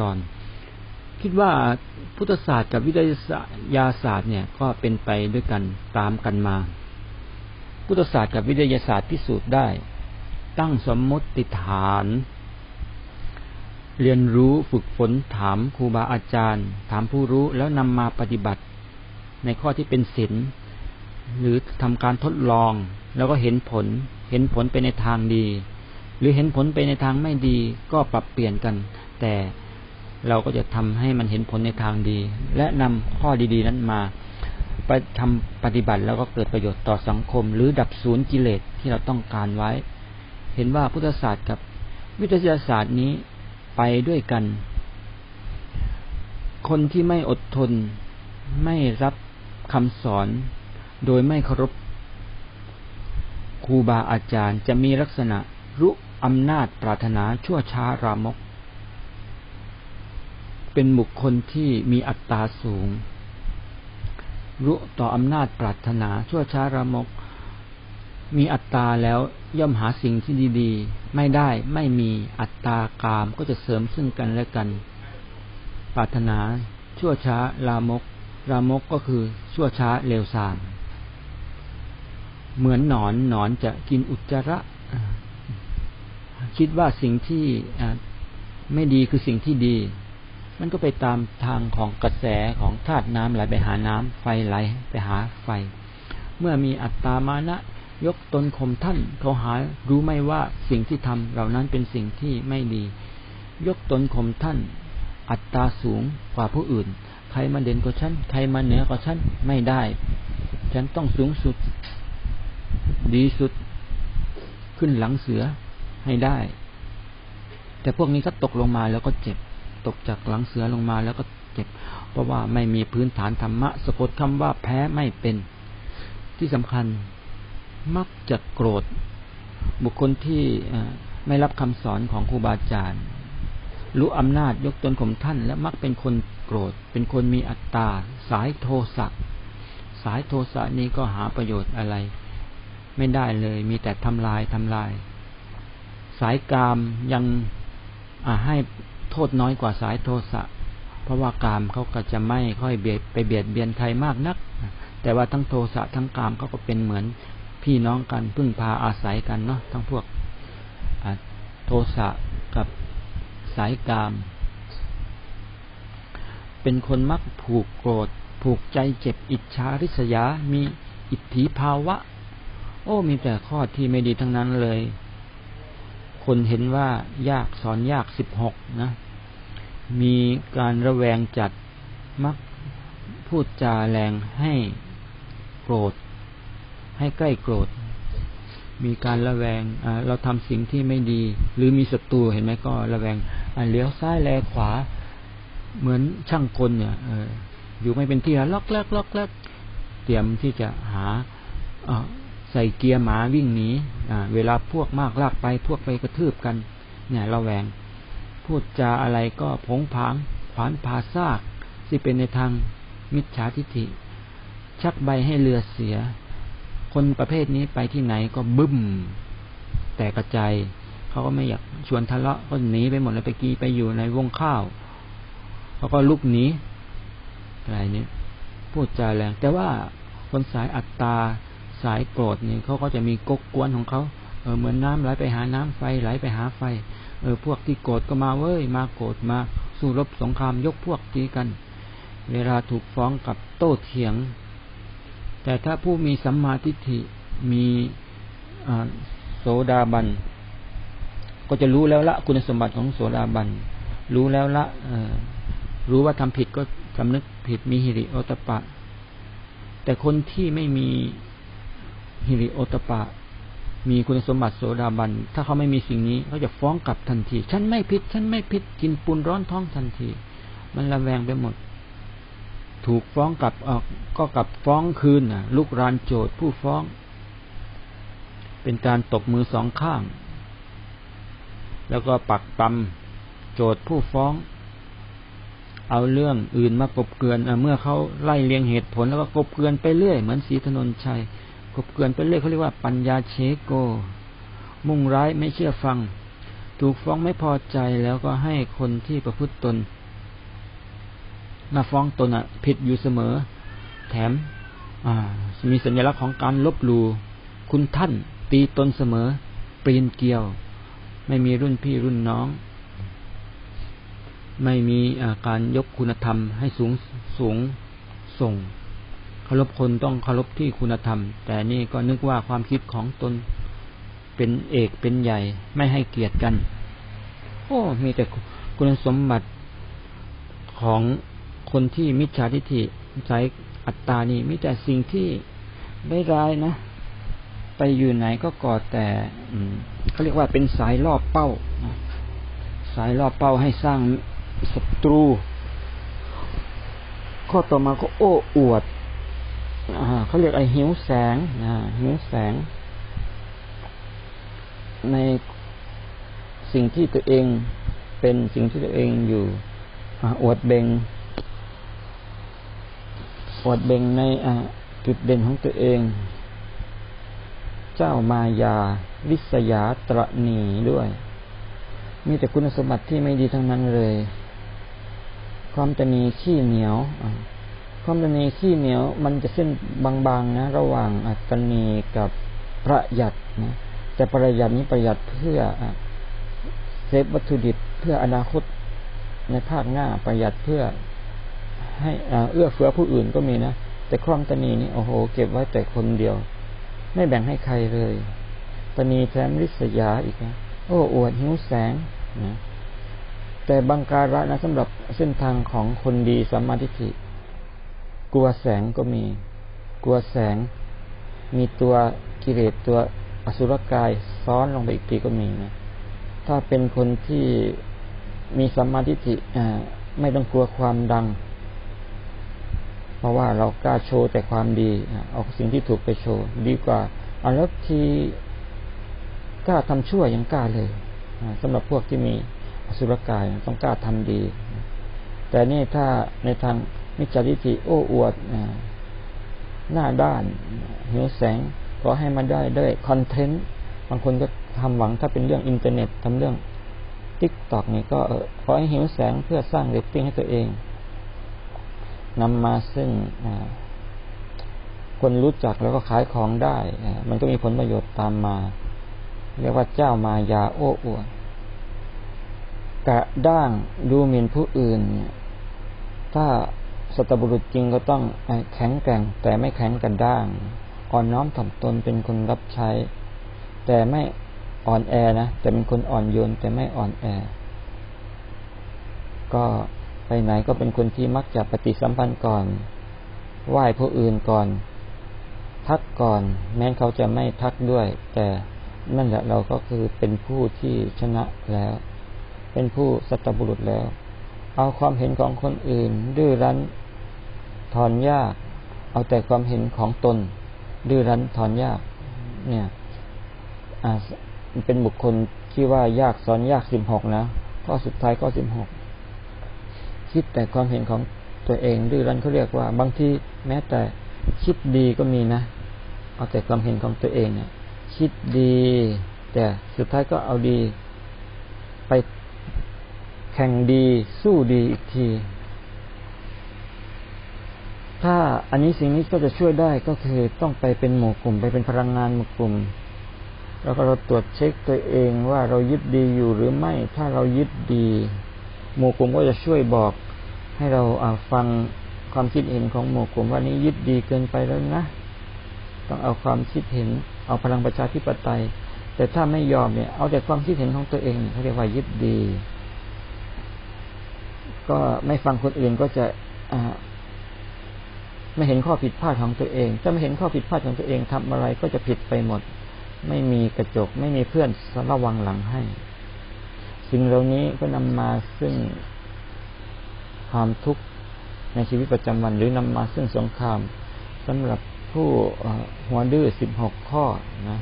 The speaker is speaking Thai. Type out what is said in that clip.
ตอน คิดว่าพุทธศาสตร์กับวิทยาศาสตร์เนี่ยก็เป็นไปด้วยกันตามกันมา พุทธศาสตร์กับวิทยาศาสตร์พิสูจน์ได้ ตั้งสมมติฐาน เรียนรู้ฝึกฝนถามครูบาอาจารย์ ถามผู้รู้แล้วนำมาปฏิบัติ ในข้อที่เป็นศีลหรือทำการทดลองแล้วก็เห็นผล เห็นผลไปในทางดี หรือเห็นผลไปในทางไม่ดีก็ปรับเปลี่ยนกัน แต่ เราก็จะทำให้มันเห็นผลในทางดี และนำข้อดีๆนั้นมาไปทำปฏิบัติแล้วก็เกิดประโยชน์ต่อสังคม หรือดับศูนย์กิเลสที่เราต้องการไว้ เห็นว่าพุทธศาสตร์กับวิทยาศาสตร์นี้ไปด้วยกัน คนที่ไม่อดทนไม่รับคำสอน โดยไม่เคารพครูบาอาจารย์จะมีลักษณะรุอำนาจปรารถนาชั่วช้ารามก เป็นบุคคลที่มีอัตตาสูงรุต่ออำนาจปรารถนาชั่วช้ารามก มีอัตตาแล้วย่อมหาสิ่งที่ดีๆ ไม่ได้ไม่มีอัตตากามก็จะเสริมซึ่งกันและกัน ปรารถนาชั่วช้าลามก รามกก็คือชั่วช้าเร็วสามเหมือนหนอนหนอนจะกินอุจจาระ คิดว่าสิ่งที่ไม่ดีคือสิ่งที่ดี มันก็ไปตามทางของกระแสของธาตุน้ำไหลไปหาน้ำไฟไหลไปหาไฟ เมื่อมีอัตตามานะยกตนข่มท่านเขาหารู้ไม่ว่าสิ่งที่ทำเหล่านั้นเป็นสิ่งที่ไม่ดี ยกตนข่มท่าน อัตตาสูงกว่าผู้อื่น ใครมาเด่นกว่าฉันใครมาเหนือกว่าฉันไม่ได้ ฉันต้องสูงสุด ดีสุด ขึ้นหลังเสือให้ได้ แต่พวกนี้ก็ตกลงมาแล้วก็เจ็บ ตกจากหลังเสือลงมาแล้วก็เจ็บ เพราะว่าไม่มีพื้นฐานธรรมะสะกดคำว่าแพ้ไม่เป็น ที่สำคัญมักจะโกรธ บุคคลที่ไม่รับคำสอนของครูบาอาจารย์รู้อำนาจยกตนข่มท่าน และมักเป็นคนโกรธ เป็นคนมีอัตตา สายโทสะสายโทสะนี้ก็หาประโยชน์อะไร ไม่ได้เลยมีแต่ทำลายทำลาย สายกามยังให้ โทษน้อยกว่าสายโทสะ เพราะว่ากามเขาก็จะไม่ค่อยเบียดไปเบียดเบียนใครมากนัก แต่ว่าทั้งโทสะทั้งกามเขาก็เป็นเหมือนพี่น้องกันพึ่งพาอาศัยกันเนาะทั้งพวกโทสะกับสายกาม เป็นคนมักผูกโกรธ ผูกใจเจ็บอิจฉาริษยา มีอิทธิภาวะ โอ้ มีแต่ข้อที่ไม่ดีทั้งนั้นเลย คนเห็นว่ายากสอนยากสิบหกนะ มีการระแวงจัดมักพูดจาแรงให้โกรธ ให้ใกล้โกรธ มีการระแวงเราทำสิ่งที่ไม่ดี หรือมีศัตรูเห็นไหมก็ระแวงเลี้ยวซ้ายแลขวา เหมือนช่างกลเนี่ยอยู่ไม่เป็นที่ล็อกแลกล็อกแลกเตรียมที่จะหา ใส่เกียร์หมาวิ่งหนีเวลาพวกมากลากไปพวกไปกระทืบกัน เนี่ยเราแวง พูดจาอะไรก็ผงผางขวานพาซากที่เป็นในทางมิจฉาทิฏฐิ ชักใบให้เรือเสีย คนประเภทนี้ไปที่ไหนก็บึ้ม แต่กระจายเขาก็ไม่อยากชวนทะเลาะก็หนีไปหมดเลยไปกีไปอยู่ในวงข้าวเขาก็ลุกหนีอะไรนี้พูดจาแรง แต่ว่าคนสายอัตตา สายโกรธเนี่ยเขาก็จะมีกกกวนของเขาเออเหมือนน้าไหลไปหาน้ำไฟไหลไปหาไฟ เออพวกที่โกรธก็มาเว้ยมาโกรธมาสู้รบสงครามยกพวกตีกัน เวลาถูกฟ้องกับโต้เถียง แต่ถ้าผู้มีสัมมาทิฏฐิมีโสดาบัน ก็จะรู้แล้วละคุณสมบัติของโสดาบัน รู้แล้วละรู้ว่าทำผิดก็สำนึกผิดมีหิริโอตปะ แต่คนที่ไม่มี ฮิริโอตปะ มีคุณสมบัติโสดาบัน ถ้าเขาไม่มีสิ่งนี้เขาจะฟ้องกลับทันที ฉันไม่ผิด ฉันไม่ผิด กินปูนร้อนท้องทันที มันระแวงไปหมด ถูกฟ้องกลับออกก็กลับฟ้องคืนนะลูกรานโจทย์ผู้ฟ้อง เป็นการตบมือสองข้าง แล้วก็ปักตำโจทย์ผู้ฟ้องเอาเรื่องอื่นมากบเกลือนเมื่อเขาไล่เลียงเหตุผลแล้วก็กบเกลือนไปเรื่อย เหมือนสีถนนชัย กบเกลื่อนเป็นเรื่องเขาเรียกว่าปัญญาเชโก มุ่งร้ายไม่เชื่อฟัง ถูกฟ้องไม่พอใจแล้วก็ให้คนที่ประพฤติตนมาฟ้องตนอะ ผิดอยู่เสมอ แถมมีสัญลักษณ์ของการลบหลู่คุณท่านตีตนเสมอปลี่ยนเกี่ยว ไม่มีรุ่นพี่รุ่นน้อง ไม่มีการยกคุณธรรมให้สูงสูงส่ง เคารพคนต้องเคารพที่คุณธรรม แต่นี่ก็นึกว่าความคิดของตนเป็นเอกเป็นใหญ่ ไม่ให้เกียรติกัน โอ้ มีแต่คุณสมบัติของคนที่มิจฉาทิฏฐิใจอัตตานี่ มีแต่สิ่งที่ไม่ร้ายนะ ไปอยู่ไหนก็กอดแต่เขาเรียกว่าเป็นสายรอบเป้า สายรอบเป้าให้สร้างศัตรู ข้อต่อมาก็โอ้อวด เขาเรียกไอหิวแสงหิวแสง ในสิ่งที่ตัวเองเป็นสิ่งที่ตัวเองอยู่อวดเบงอวดเบงในจุดเด่นของตัวเอง เจ้ามายา วิสยาตรณีด้วย มีแต่คุณสมบัติที่ไม่ดีทั้งนั้นเลย ความจะมีขี้เหนียว ความจะมีขี้เหนียวมันจะเส้นบางๆนะ ระหว่างอัตนีกับประหยัดนะแต่ประหยัดนี้ประหยัดเพื่อเซฟวัตถุดิบเพื่ออนาคตในภาคหน้าประหยัดเพื่อให้เอื้อเฟื้อผู้อื่นก็มีนะแต่ความตนีนี่โอ้โห เก็บไว้แต่คนเดียว ไม่แบ่งให้ใครเลยตนีแถมริษยาอีกนะโอ้อวดหิวแสงนะแต่บังการะนะสำหรับเส้นทางของคนดีสัมมาทิฏฐิ กลัวแสงก็มี กลัวแสง มีตัวกิเลสตัวอสุรกายซ้อนลงไปอีกทีก็มีนะถ้าเป็นคนที่มีสัมมาทิฏฐิไม่ต้องกลัวความดัง เพราะว่าเรากล้าโชว์แต่ความดีเอาสิ่งที่ถูกไปโชว์ ดีกว่าอาแล้วที่กล้าทำชั่วยังกล้าเลยสำหรับพวกที่มีอสุรกายต้องกล้าทำดี แต่นี่ถ้าในทาง มิจฉาทิฏฐิโอ้อวดหน้าด้านหิวแสงขอให้มันได้ด้วยคอนเทนต์บางคนก็ทำหวังถ้าเป็นเรื่องอินเทอร์เน็ตทำเรื่องทิกตอกนี่ก็ขอให้หิวแสงเพื่อสร้างเรตติ้งให้ตัวเองนำมาซึ่งคนรู้จักแล้วก็ขายของได้ มันก็มีผลประโยชน์ตามมา เรียกว่าเจ้ามายาโอ้อวดกระด้างดูหมิ่นผู้อื่น ถ้า สตบุรุษจริงก็ต้องแข็งแกร่ง แต่ไม่แข็งกันด้าง อ่อนน้อมถ่อมตนเป็นคนรับใช้ แต่ไม่อ่อนแอนะแต่เป็นคนอ่อนโยนแต่ไม่อ่อนแอ ก็ไปไหนก็เป็นคนที่มักจะปฏิสัมพันธ์ก่อน ไหว้ผู้อื่นก่อน ทักก่อน แม้เขาจะไม่ทักด้วย แต่นั่นแหละเราก็คือเป็นผู้ที่ชนะแล้ว เป็นผู้สัตบุรุษแล้ว เอาความเห็นของคนอื่น ดื้อรั้น ถอนยาก เอาแต่ความเห็นของตน ดื้อรั้นถอนยาก เนี่ยเป็นบุคคลที่ว่ายากสอนยากสิบหกนะข้อสุดท้ายข้อสิบหกคิดแต่ความเห็นของตัวเองดื้อรั้นเขาเรียกว่า บางทีแม้แต่คิดดีก็มีนะ เอาแต่ความเห็นของตัวเองเนี่ย คิดดี แต่สุดท้ายก็เอาดี ไปแข่งดีสู้ดีอีกที ถ้าอันนี้สิ่งนี้ก็จะช่วยได้ก็คือต้องไปเป็นหมู่กลุ่ม ไปเป็นพลังงานหมู่กลุ่ม แล้วก็เราตรวจเช็คตัวเองว่าเรายึดดีอยู่หรือไม่ ถ้าเรายึดดี หมู่กลุ่มก็จะช่วยบอก ให้เราฟังความคิดเห็นของหมู่กลุ่มว่านี้ยึดดีเกินไปแล้วนะ ต้องเอาความคิดเห็น เอาพลังประชาธิปไตย แต่ถ้าไม่ยอมเนี่ย เอาแต่ความคิดเห็นของตัวเองเขาเรียกว่ายึดดี ก็ไม่ฟังคนอื่นก็จะ ไม่เห็นข้อผิดพลาดของตัวเอง ถ้าไม่เห็นข้อผิดพลาดของตัวเองทำอะไรก็จะผิดไปหมด ไม่มีกระจก ไม่มีเพื่อนระวังหลังให้ สิ่งเหล่านี้ก็นำมาซึ่งความทุกข์ในชีวิตประจำวัน หรือนำมาซึ่งสงครามสำหรับผู้หัวดื้อสิบหกข้อนะ